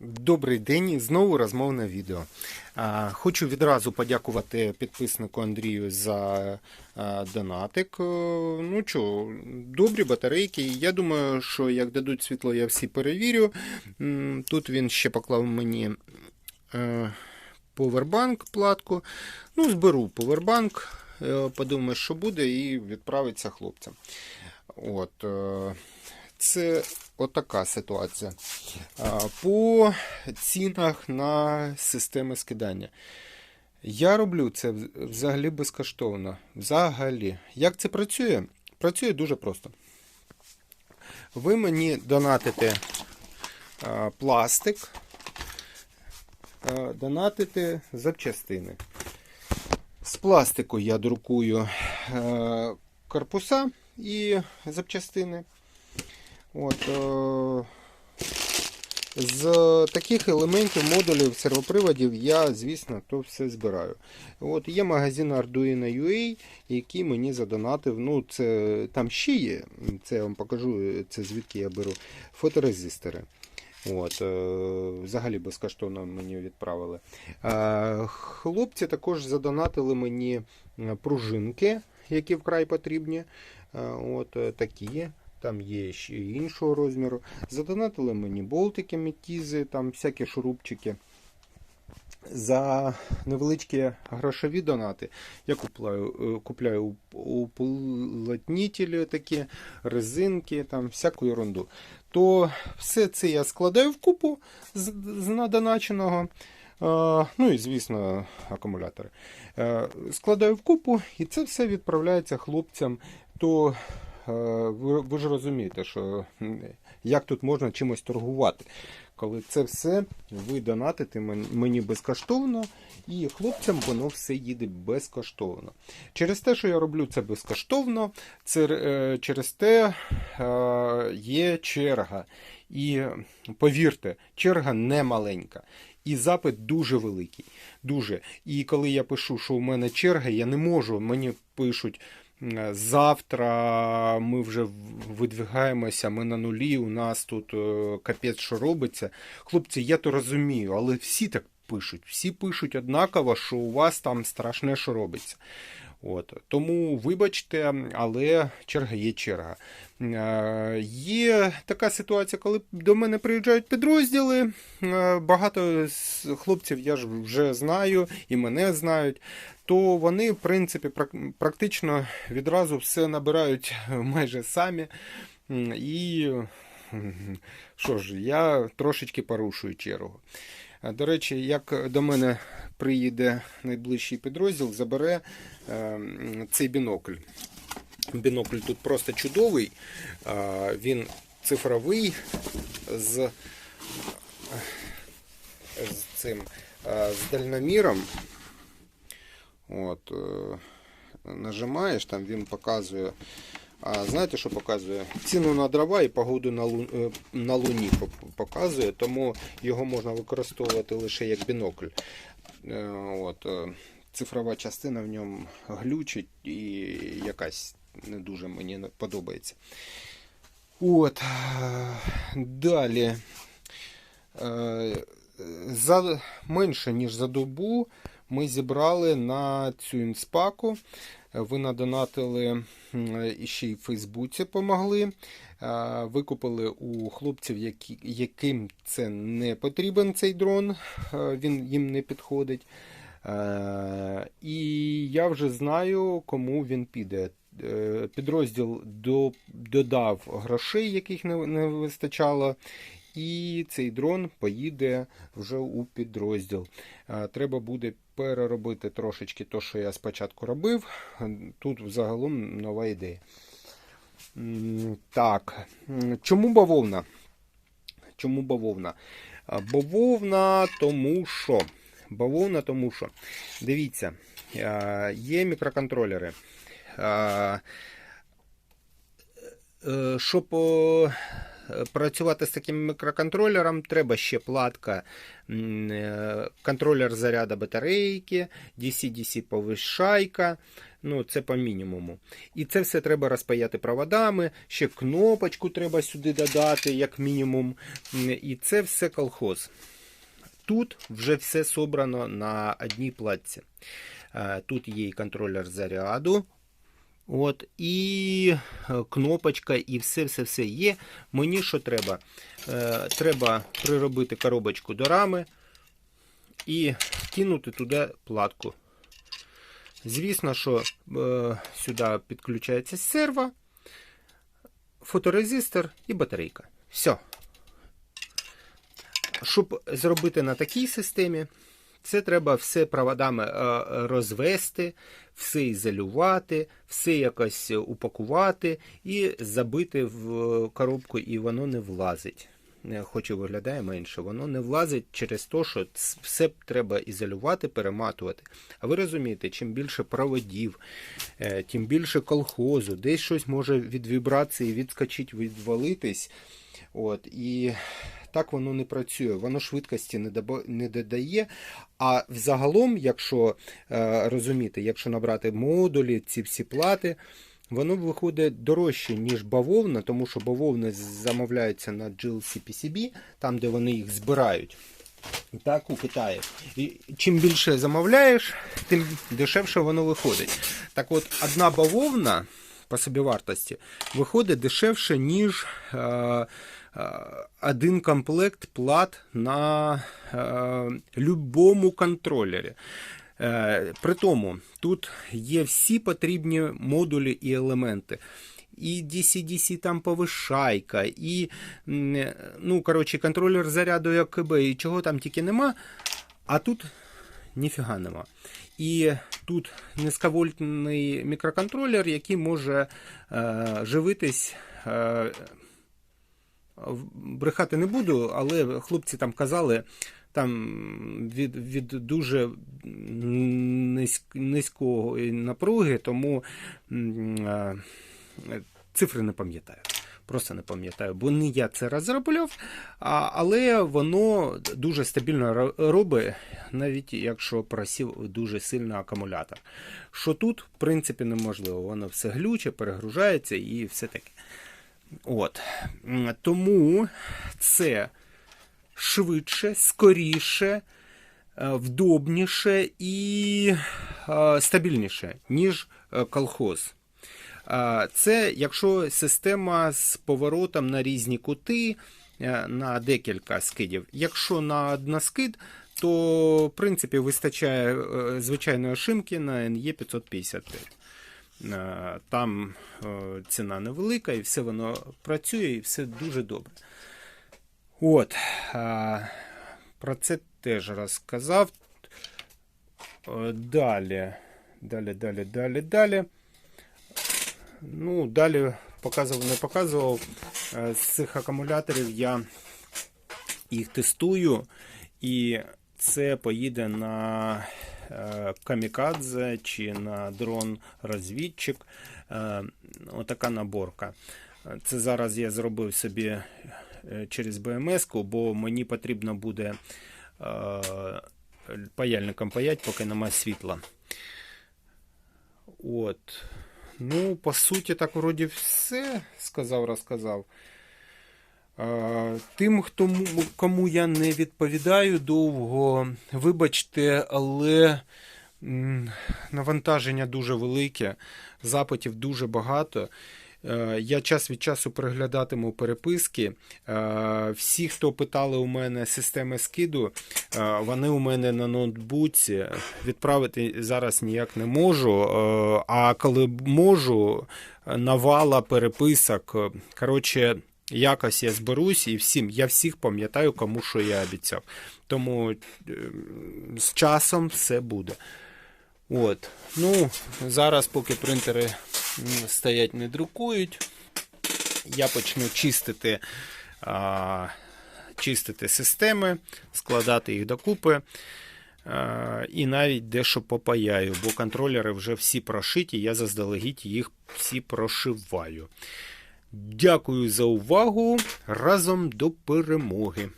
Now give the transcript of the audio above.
Добрий день, знову розмовне відео. Хочу відразу подякувати підписнику Андрію за донатик. Ну що, добрі батарейки. Я думаю, що як дадуть світло, я всі перевірю. Тут він ще поклав мені е, повербанк платку. Ну, зберу повербанк, е, подумаю, що буде, і відправиться хлопцям. От, е, це отака ситуація. По цінах на системи скидання. Я роблю це взагалі безкоштовно. Взагалі. Як це працює? Працює дуже просто. Ви мені донатите пластик, донатите запчастини. З пластику я друкую корпуса і запчастини. От, е, з таких елементів, модулів, сервоприводів я, звісно, то все збираю. От, є магазин Arduino UA, який мені задонатив. Ну, це там ще є. Це я вам покажу, це звідки я беру фоторезистори. От, е, взагалі безкоштовно мені відправили. Е, хлопці також задонатили мені е, пружинки, які вкрай потрібні. От такі. Там є ще іншого розміру. Задонатили мені болтики, метізи, там всякі шурупчики. За невеличкі грошові донати я купляю, е, купляю уплотнітелі такі, резинки, там всяку ерунду. То все це я складаю в купу з, з надоначеного. Е, ну і, звісно, акумулятори. Е, складаю в купу, і це все відправляється хлопцям. То ви, ви ж розумієте, що як тут можна чимось торгувати, коли це все ви донатите мені безкоштовно, і хлопцям воно все їде безкоштовно. Через те, що я роблю це безкоштовно, це е, через те е, є черга. І повірте, черга не маленька. І запит дуже великий. Дуже. І коли я пишу, що у мене черга, я не можу. Мені пишуть. «М, Завтра ми вже видвигаємося, ми на нулі, у нас тут е, капець, що робиться. Хлопці, я то розумію, але всі так пишуть. Всі пишуть однаково, що у вас там страшне, що робиться. От. Тому вибачте, але черга є черга. Е, Є така ситуація, коли до мене приїжджають підрозділи. е, Багато з хлопців я ж вже знаю і мене знають. То вони, в принципі, практично відразу все набирають майже самі. І що ж, я трошечки порушую чергу. До речі, як до мене приїде найближчий підрозділ, забере е, цей бінокль. Бінокль тут просто чудовий. Він цифровий з, з цим з дальноміром. От, е, нажимаєш, там він показує. А знаєте, що показує? Ціну на дрова і погоду на, лу... е, на луні показує, тому його можна використовувати лише як бінокль. Е, От, е, цифрова частина в ньому глючить і якась не дуже мені подобається. От, е, далі. За менше ніж за добу ми зібрали на цю інспаку. Ви надонатили і ще й в Фейсбуці помогли. Викупили у хлопців, які, яким це не потрібен цей дрон, він їм не підходить. І я вже знаю, кому він піде. Е, Підрозділ до, додав грошей, яких не, вистачало. І цей дрон поїде вже у підрозділ. Треба буде переробити трошечки те, що я спочатку робив. Тут взагалом нова ідея. Так, чому бавовна? Чому бавовна? Бавовна, тому що. Бавовна, тому що. Дивіться, є мікроконтролери. Е, Щоб е, працювати з таким мікроконтролером, треба ще платка, е, контролер заряду батарейки, DC-DC повишайка. Ну, це по мінімуму. І це все треба розпаяти проводами, ще кнопочку треба сюди додати, як мінімум. І це все колхоз. Тут вже все собрано на одній платці. Е, Тут є і контролер заряду. От, і е, кнопочка, і все-все-все є. Мені що треба? Е, треба приробити коробочку до рами і кинути туди платку. Звісно, що е, сюди підключається серво, фоторезистор і батарейка. Все. Щоб зробити на такій системі, це треба все проводами е, розвести, все ізолювати, все якось упакувати і забити в коробку, і воно не влазить. Хоч і виглядає менше, воно не влазить через те, що все треба ізолювати, перематувати. А ви розумієте, чим більше проводів, е, тим більше колхозу, десь щось може від вібрації відскочити, відвалитись. От, і так воно не працює, воно швидкості не, не додає. А взагалом, якщо е, розуміти, якщо набрати модулі, ці всі плати, воно виходить дорожче, ніж бавовна, тому що бавовни замовляються на GLC PCB, там, де вони їх збирають. Так, у Китаї. І чим більше замовляєш, тим дешевше воно виходить. Так от, одна бавовна по собівартості виходить дешевше, ніж е, один комплект плат на е, любому контролері. Е, при тому, тут є всі потрібні модулі і елементи. І DC-DC там повишайка, і ну, коротше, контролер заряду АКБ, і чого там тільки нема. А тут ніфіга нема. І тут низьковольтний мікроконтролер, який може е, живитись. Е, брехати не буду, але хлопці там казали, там від, від дуже низь, низької напруги, тому е, цифри не пам'ятаю. Просто не пам'ятаю, бо не я це розробляв, але воно дуже стабільно робить, навіть якщо просів дуже сильно акумулятор. Що тут, в принципі, неможливо. Воно все глюче, перегружається і все таке. От. Тому це швидше, скоріше, е, вдобніше і е, стабільніше, ніж е, колхоз. Це якщо система з поворотом на різні кути на декілька скидів. Якщо на односкид, то в принципі вистачає звичайної шимки на NE 555. Е, Там е, ціна невелика, і все воно працює, і все дуже добре. От. Про це теж розказав. Е, Далі. Далі, далі, далі, далі. Ну, далі показував, не показував. Е, З цих акумуляторів я їх тестую, і це поїде на е, камікадзе чи на дрон-розвідчик. Е, Отака наборка. Це зараз я зробив собі е, через BMS, бо мені потрібно буде паяльником паять, поки нема світла. От. Ну, по суті, так вроді все сказав, розказав. Тим, хто, кому я не відповідаю довго, вибачте, але навантаження дуже велике, запитів дуже багато. Е, Я час від часу переглядатиму переписки. Е, Всі, хто питали у мене системи скиду, е, вони у мене на ноутбуці. Відправити зараз ніяк не можу. А коли можу, навала переписок. Коротше, якось я зберусь і всім, я всіх пам'ятаю, кому що я обіцяв. Тому е, з часом все буде. От. Ну, зараз, поки принтери стоять, не друкують, я почну чистити, а, чистити системи, складати їх докупи. І навіть дещо попаяю, бо контролери вже всі прошиті, я заздалегідь їх всі прошиваю. Дякую за увагу. Разом до перемоги.